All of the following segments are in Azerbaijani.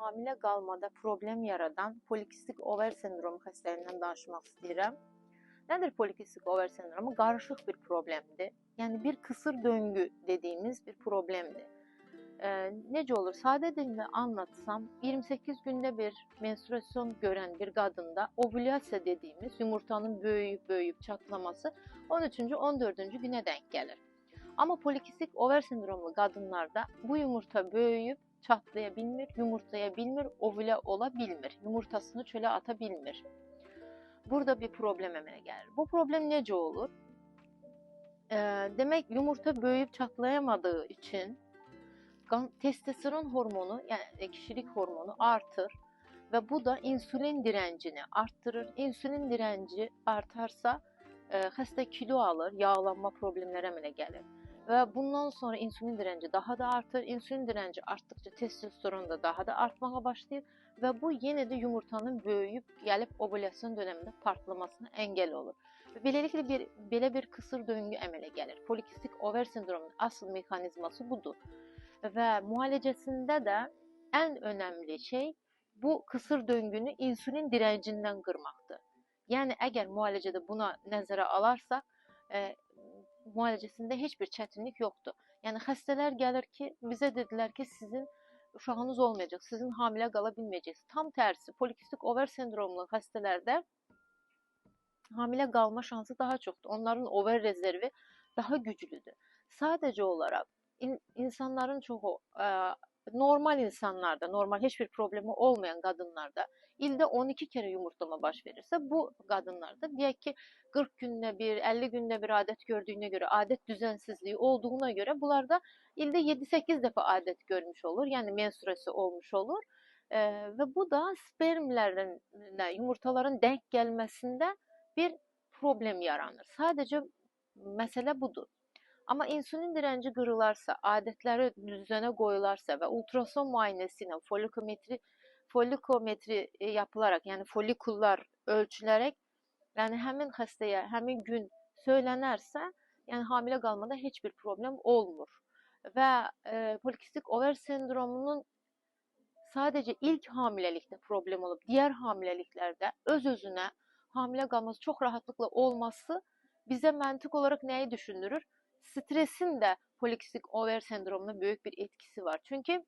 hamilə qalmada problem yaradan polikistik over sendromu xəstəliyindən danışmaq istəyirəm. Nədir polikistik over sendromu? Qarışıq bir problemdir. Yəni bir kısır döngü dediyimiz bir problemdir. Ee, necə olur? Sadə dillə anlatsam, 28 gündə bir menstruasyon görən bir qadında ovulyasiya dediyimiz yumurtanın böyüyüb böyüyüb çatlaması 13-cü 14-cü günə denk gəlir. Ama polikistik over sendromlu kadınlarda bu yumurta büyüyüp çatlayabilmir, yumurtlayabilmir, ovüle olabilmir, yumurtasını çöle atabilmir. Burada bir problem emele gelir. Bu problem nece olur? Ee, demek yumurta büyüyüp çatlayamadığı için testosteron hormonu yani e, kişilik hormonu artır ve bu da insülin direncini arttırır. İnsülin direnci artarsa xəstə kilo alır, yağlanma problemləri əmələ gəlir. Və bundan sonra insulin direnci daha da artır. İnsulin direnci artdıkça testosteron da daha da artmağa başlayır və bu yenə də yumurtanın böyüyüb gəlib ovulyasiya dövründə partlamasına əngəl olur. Və beləliklə bir belə bir kısır döngü əmələ gəlir. Polikistik over sendromunun asıl mexanizması budur. Və müalicəsində də ən önəmli şey bu kısır döngünü insulin direncindən qırmaqdır. Yəni əgər müalicədə buna nəzərə alarsa, e, müalicəsində heç bir çətinlik yoxdur. Yəni xəstələr gəlir ki, bizə dedilər ki, sizin uşağınız olmayacaq, sizin hamilə qala bilməyəcəksiniz. Tam tərsi, polikistik over sendromlu xəstələrdə hamilə qalma şansı daha çoxdur. Onların over rezervi daha güclüdür. Sadəcə olaraq in- insanların çoxu ə, normal insanlarda, normal heç bir problemi olmayan qadınlarda ildə 12 kərə yumurtlama baş verirsə, bu qadınlarda deyək ki, 40 gündə bir, 50 gündə bir adət gördüyünə görə, adət düzənsizliyi olduğuna görə bunlarda ildə 7-8 dəfə adət görmüş olur, yəni menstruasiya olmuş olur. Ə, və bu da spermlərin, yumurtaların denk gəlməsində bir problem yaranır. Sadəcə məsələ budur. Amma insulin direnci qırılarsa, adətləri düzənə qoyularsa və ultrason müayinəsi folikometri folikometri e, yapılaraq, yəni folikullar ölçülərək, yəni həmin xəstəyə həmin gün söylənərsə, yəni hamilə qalmada heç bir problem olmur. Və e, polikistik over sendromunun sadəcə ilk hamiləlikdə problem olub, digər hamiləliklərdə öz-özünə hamilə qalması çox rahatlıqla olması bizə məntiq olaraq nəyi düşündürür? Stresin də polikistik over sendromuna böyük bir etkisi var. Çünki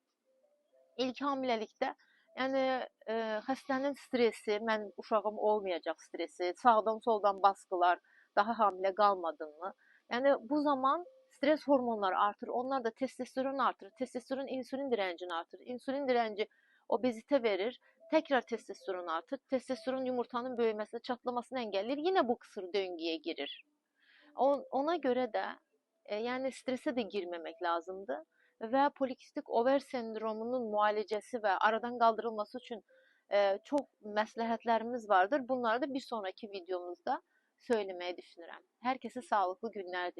ilk hamiləlikdə yəni e, xəstənin stresi, mən uşağım olmayacaq stresi, sağdan soldan baskılar, daha hamilə qalmadınmı? Yəni bu zaman stres hormonları artır. Onlar da testosteron artırır. Testosteron insulin direncini artırır. İnsulin direnci obezite verir. Tekrar testosteron artır. Testosteron yumurtanın böyümesine, çatlamasını engelleyir. Yine bu kısır döngüye girir. Ona göre de yani strese de girmemek lazımdı. Və polikistik over sendromunun müalicəsi və aradan qaldırılması üçün e, çox məsləhətlərimiz vardır. Bunları da bir sonraki videomuzda söyləməyi düşünürəm. Hər kəsə sağlıqlı günlər.